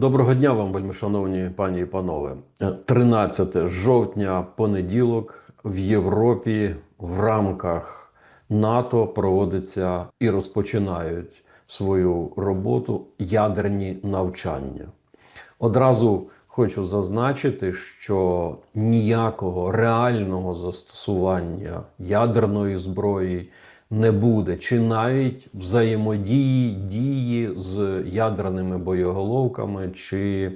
Доброго дня вам, вельми шановні пані і панове. Е, 13 жовтня, понеділок, в Європі в рамках НАТО проводиться і розпочинають свою роботу ядерні навчання. Одразу хочу зазначити, що ніякого реального застосування ядерної зброї не буде, чи навіть взаємодії дії з ядерними боєголовками чи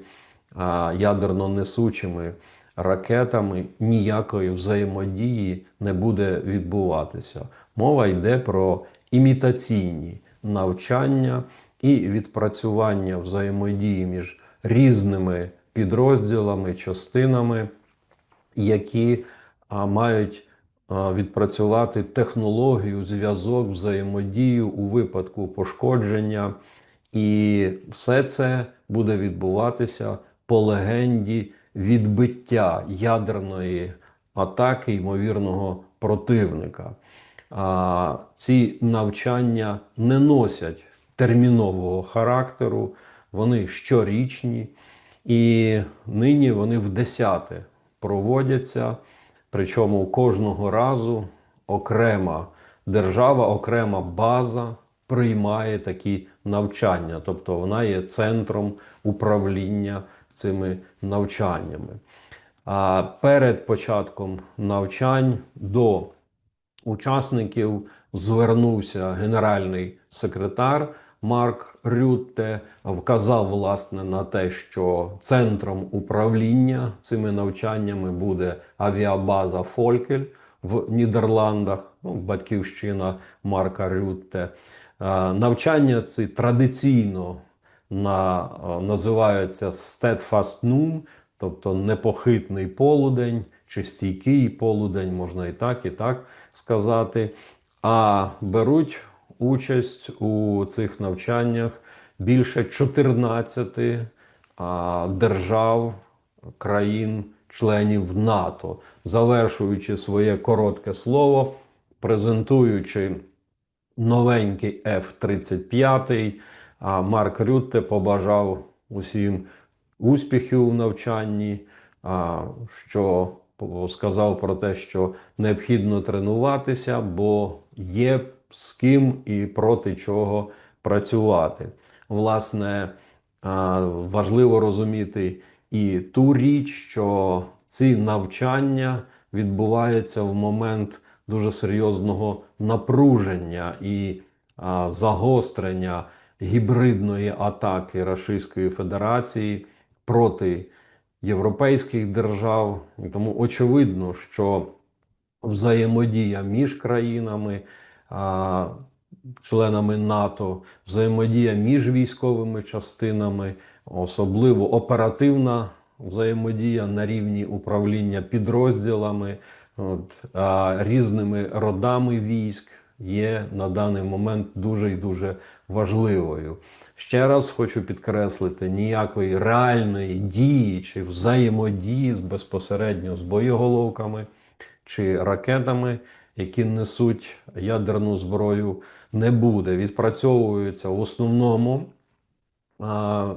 а, ядерно несучими ракетами ніякої взаємодії не буде відбуватися. Мова йде про імітаційні навчання і відпрацювання взаємодії між різними підрозділами, частинами, які а, мають відпрацювати технологію, зв'язок, взаємодію у випадку пошкодження. І все це буде відбуватися по легенді відбиття ядерної атаки ймовірного противника. А, ці навчання не носять термінового характеру, вони щорічні, і нині вони в десяте проводяться. Причому кожного разу окрема держава, окрема база приймає такі навчання, тобто вона є центром управління цими навчаннями. А перед початком навчань до учасників звернувся генеральний секретар Марк Рютте, вказав власне на те, що центром управління цими навчаннями буде авіабаза Фолькель в Нідерландах, ну, батьківщина Марка Рютте. Е, Навчання ці традиційно на, е, називаються Noon, тобто непохитний полудень чи стійкий полудень, можна і так, і так сказати. А беруть участь у цих навчаннях більше 14 держав, країн, членів НАТО, завершуючи своє коротке слово, презентуючи новенький F-35, Марк Рютте побажав усім успіхів у навчанні, що сказав про те, що необхідно тренуватися, бо є з ким і проти чого працювати. Власне, важливо розуміти і ту річ, що ці навчання відбуваються в момент дуже серйозного напруження і загострення гібридної атаки Російської Федерації проти європейських держав. Тому очевидно, що взаємодія між країнами, членами НАТО, взаємодія між військовими частинами, особливо оперативна взаємодія на рівні управління підрозділами, от, різними родами військ є на даний момент дуже і дуже важливою. Ще раз хочу підкреслити, ніякої реальної дії чи взаємодії безпосередньо з боєголовками чи ракетами, які несуть ядерну зброю, не буде. Відпрацьовуються в основному а,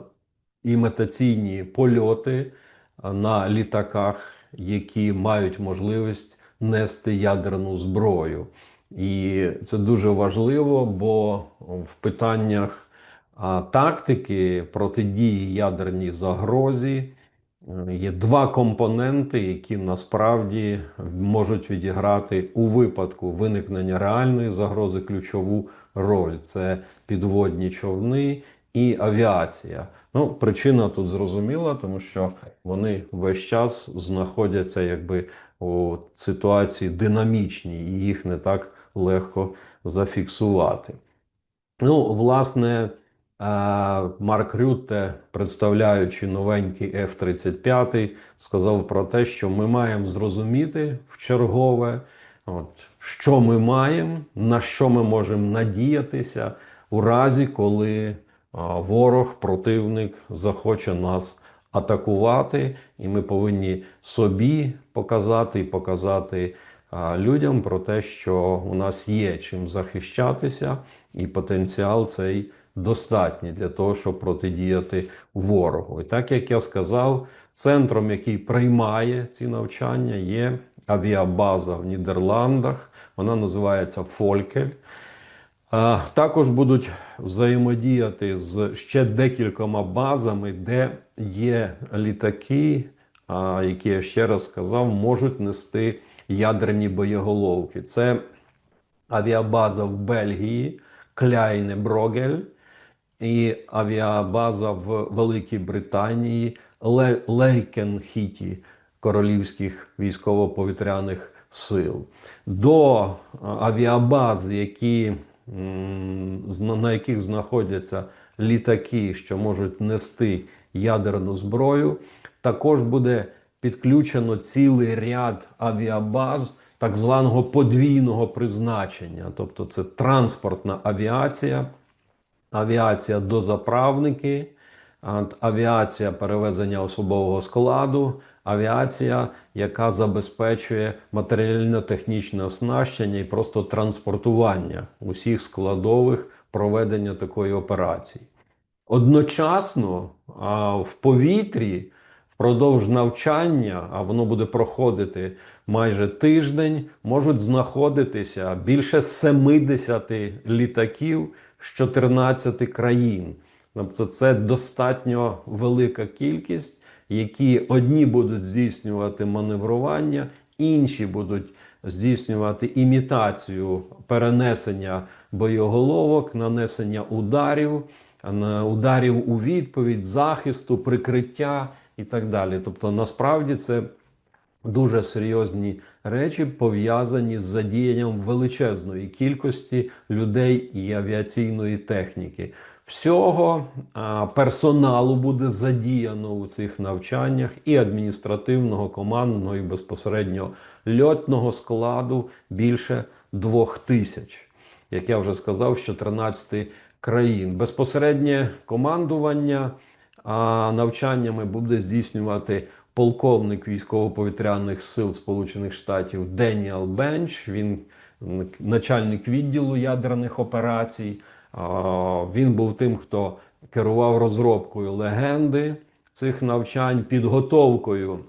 імітаційні польоти на літаках, які мають можливість нести ядерну зброю. І це дуже важливо, бо в питаннях а, тактики протидії ядерній загрозі є два компоненти, які насправді можуть відіграти у випадку виникнення реальної загрози ключову роль: це підводні човни і авіація. Ну, причина тут зрозуміла, тому що вони весь час знаходяться якби у ситуації динамічній, і їх не так легко зафіксувати. Ну, власне, Марк Рютте, представляючи новенький F-35, сказав про те, що ми маємо зрозуміти в чергове, от, що ми маємо, на що ми можемо надіятися у разі, коли ворог, противник захоче нас атакувати, і ми повинні собі показати і показати людям про те, що у нас є чим захищатися, і потенціал цей достатні для того, щоб протидіяти ворогу. І так як я сказав, центром, який приймає ці навчання, є авіабаза в Нідерландах. Вона називається Фолькель. Також будуть взаємодіяти з ще декількома базами, де є літаки, які я ще раз сказав, можуть нести ядерні боєголовки. Це авіабаза в Бельгії, Кляйне Брогель і авіабаза в Великій Британії, Лейкенхіті Королівських військово-повітряних сил. До авіабаз, які, на яких знаходяться літаки, що можуть нести ядерну зброю, також буде підключено цілий ряд авіабаз так званого подвійного призначення, тобто це транспортна авіація, авіація дозаправники, авіація перевезення особового складу, авіація, яка забезпечує матеріально-технічне оснащення і просто транспортування усіх складових проведення такої операції. Одночасно в повітрі впродовж навчання, а воно буде проходити майже тиждень, можуть знаходитися більше 70 літаків з 14 країн. Тобто це достатньо велика кількість, які одні будуть здійснювати маневрування, інші будуть здійснювати імітацію перенесення боєголовок, нанесення ударів, ударів у відповідь, захисту, прикриття і так далі. Тобто, насправді це дуже серйозні речі пов'язані з задіянням величезної кількості людей і авіаційної техніки. Всього персоналу буде задіяно у цих навчаннях і адміністративного, командного і безпосередньо льотного складу більше двох тисяч. Як я вже сказав, з 14 країн. Безпосереднє командування навчаннями буде здійснювати полковник військово-повітряних сил Сполучених Штатів Деніел Бенч. Він начальник відділу ядерних операцій. Він був тим, хто керував розробкою легенди цих навчань, підготовкою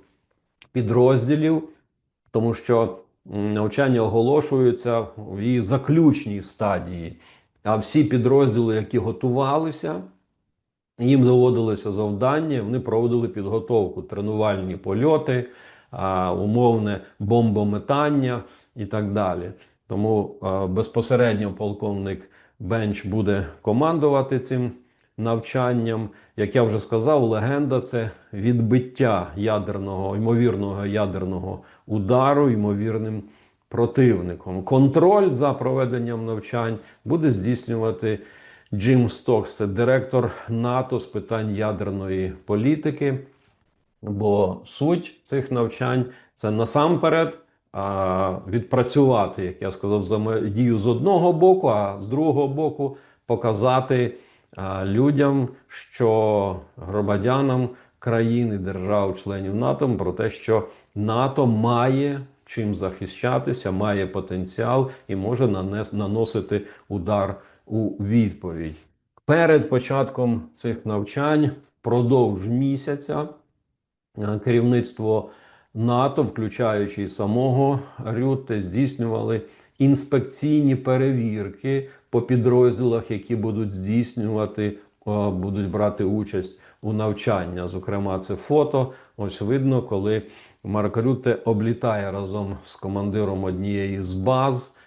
підрозділів, тому що навчання оголошуються в її заключній стадії. А всі підрозділи, які готувалися, їм доводилося завдання, вони проводили підготовку, тренувальні польоти, умовне бомбометання і так далі. Тому безпосередньо полковник Бенч буде командувати цим навчанням. Як я вже сказав, легенда це відбиття ядерного, ймовірного ядерного удару ймовірним противником. Контроль за проведенням навчань буде здійснювати Джим Стокс, це директор НАТО з питань ядерної політики. Бо суть цих навчань це насамперед відпрацювати, як я сказав, взаємодію з одного боку, а з другого боку показати людям, що громадянам країн і держав-членів НАТО про те, що НАТО має чим захищатися, має потенціал і може нанес, наносити удар у відповідь. Перед початком цих навчань впродовж місяця е, керівництво НАТО, включаючи самого Рютте, здійснювали інспекційні перевірки по підрозділах, які будуть здійснювати, е, будуть брати участь у навчання. Зокрема, це фото. Ось видно, коли Марк Рютте облітає разом з командиром однієї з баз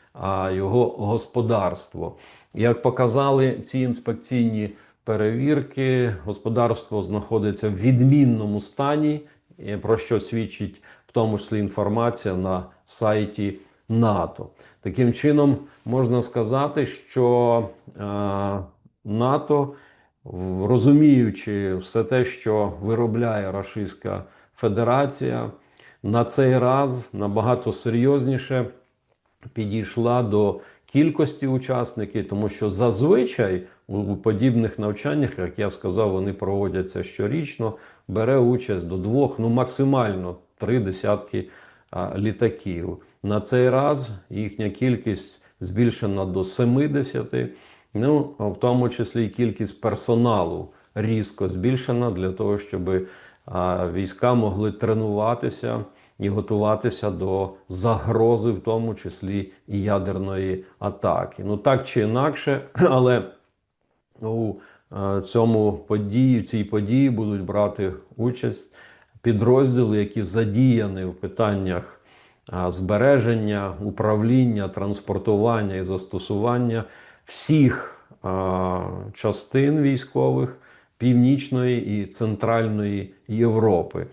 його господарство. Як показали ці інспекційні перевірки, господарство знаходиться в відмінному стані, про що свідчить в тому числі інформація на сайті НАТО. Таким чином, можна сказати, що НАТО, розуміючи все те, що виробляє Рашистська Федерація, на цей раз набагато серйозніше підійшла до кількості учасників, тому що зазвичай у подібних навчаннях, як я сказав, вони проводяться щорічно, бере участь до двох, ну максимально три десятки літаків. На цей раз їхня кількість збільшена до 70. Ну, в тому числі і кількість персоналу різко збільшена для того, щоб війська могли тренуватися і готуватися до загрози, в тому числі і ядерної атаки. Ну так чи інакше, але у е, цьому події, в цій події будуть брати участь підрозділи, які задіяні в питаннях збереження, управління, транспортування і застосування всіх а, частин військових Північної і Центральної Європи.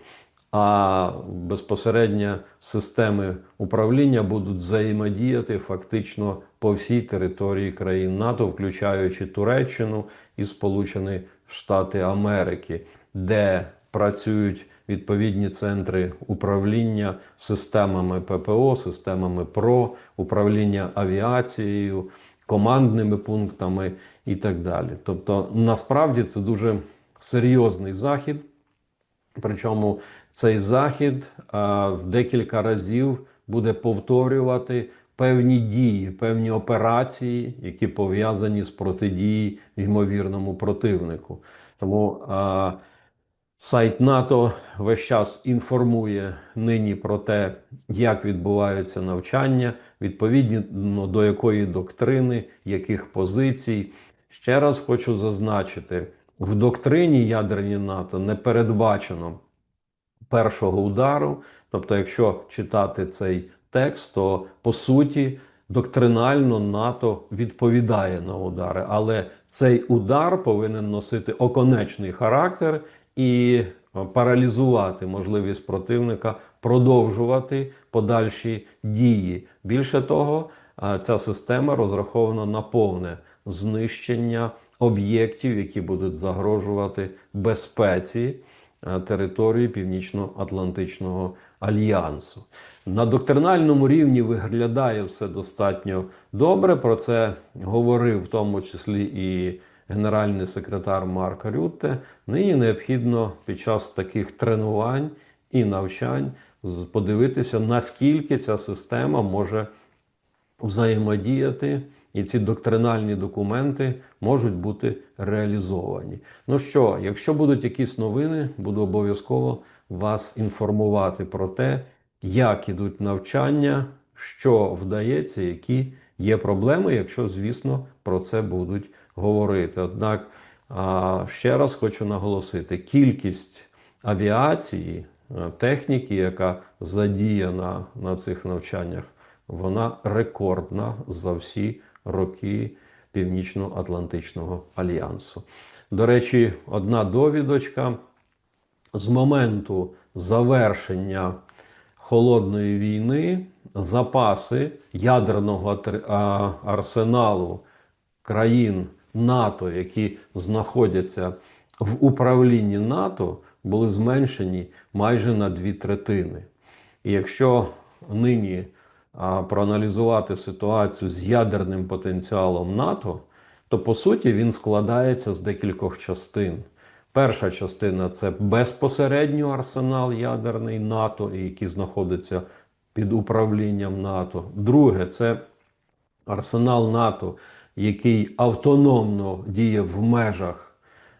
А безпосередньо системи управління будуть взаємодіяти фактично по всій території країн НАТО, включаючи Туреччину і Сполучені Штати Америки, де працюють відповідні центри управління системами ППО, системами ПРО, управління авіацією, командними пунктами і так далі. Тобто, насправді це дуже серйозний захід. Причому цей захід в декілька разів буде повторювати певні дії, певні операції, які пов'язані з протидією ймовірному противнику. Тому сайт НАТО весь час інформує нині про те, як відбуваються навчання, відповідно до якої доктрини, яких позицій. Ще раз хочу зазначити, в доктрині ядерні НАТО не передбачено першого удару. Тобто, якщо читати цей текст, то по суті доктринально НАТО відповідає на удари, але цей удар повинен носити оконечний характер і паралізувати можливість противника продовжувати подальші дії. Більше того, ця система розрахована на повне знищення об'єктів, які будуть загрожувати безпеці е, території Північно-Атлантичного альянсу. На доктринальному рівні виглядає все достатньо добре. Про це говорив в тому числі і генеральний секретар Марк Рютте. Нині необхідно під час таких тренувань і навчань подивитися, наскільки ця система може взаємодіяти, і ці доктринальні документи можуть бути реалізовані. Ну що, якщо будуть якісь новини, буду обов'язково вас інформувати про те, як ідуть навчання, що вдається, які є проблеми, якщо, звісно, про це будуть говорити. Однак ще раз хочу наголосити: кількість авіації, е, техніки, яка задіяна на цих навчаннях, вона рекордна за всі роки Північно-Атлантичного альянсу. До речі, одна довідочка з моменту завершення холодної війни запаси ядерного арсеналу країн НАТО, які знаходяться в управлінні НАТО, були зменшені майже на дві третини. І якщо нині проаналізувати ситуацію з ядерним потенціалом НАТО, то по суті він складається з декількох частин. Перша частина це безпосередньо арсенал ядерний НАТО, який знаходиться під управлінням НАТО. Друге це арсенал НАТО, який автономно діє в межах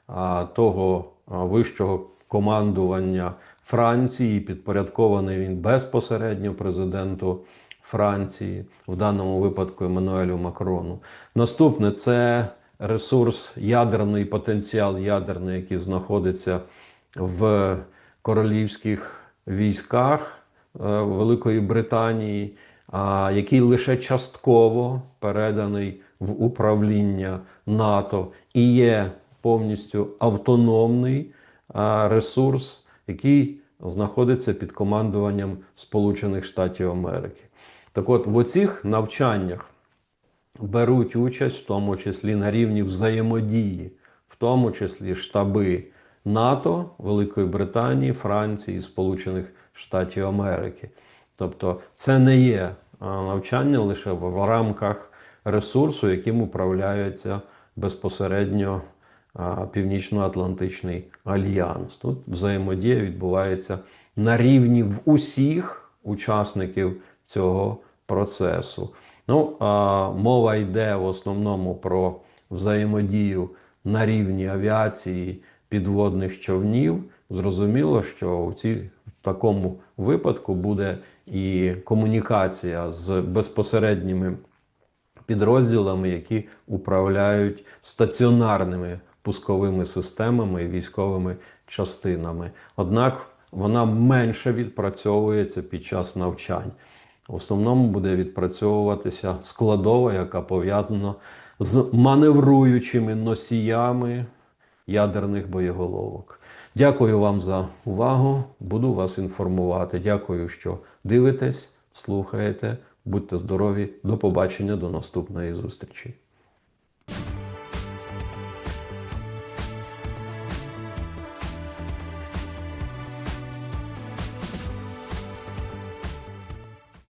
а, того а, вищого командування Франції, підпорядкований він безпосередньо президенту Франції, в даному випадку Еммануелю Макрону. Наступне це ресурс ядерний потенціал ядерний, який знаходиться в королівських військах е, Великої Британії, який лише частково переданий в управління НАТО і є повністю автономний ресурс, який знаходиться під командуванням Сполучених Штатів Америки. Так от, в оцих навчаннях беруть участь, в тому числі на рівні взаємодії, в тому числі штаби НАТО, Великої Британії, Франції, Сполучених Штатів Америки. Тобто це не є навчання лише в, рамках ресурсу, яким управляється безпосередньо а, Північно-Атлантичний альянс. Тут взаємодія відбувається на рівні в усіх учасників цього процесу. Ну, а, мова йде в основному про взаємодію на рівні авіації підводних човнів, зрозуміло, що у ці, в такому випадку буде і комунікація з безпосередніми підрозділами, які управляють стаціонарними пусковими системами і військовими частинами. Однак вона менше відпрацьовується під час навчань. В основному буде відпрацьовуватися складова, яка пов'язана з маневруючими носіями ядерних боєголовок. Дякую вам за увагу. Буду вас інформувати. Дякую, що дивитесь, слухаєте. Будьте здорові. До побачення, до наступної зустрічі.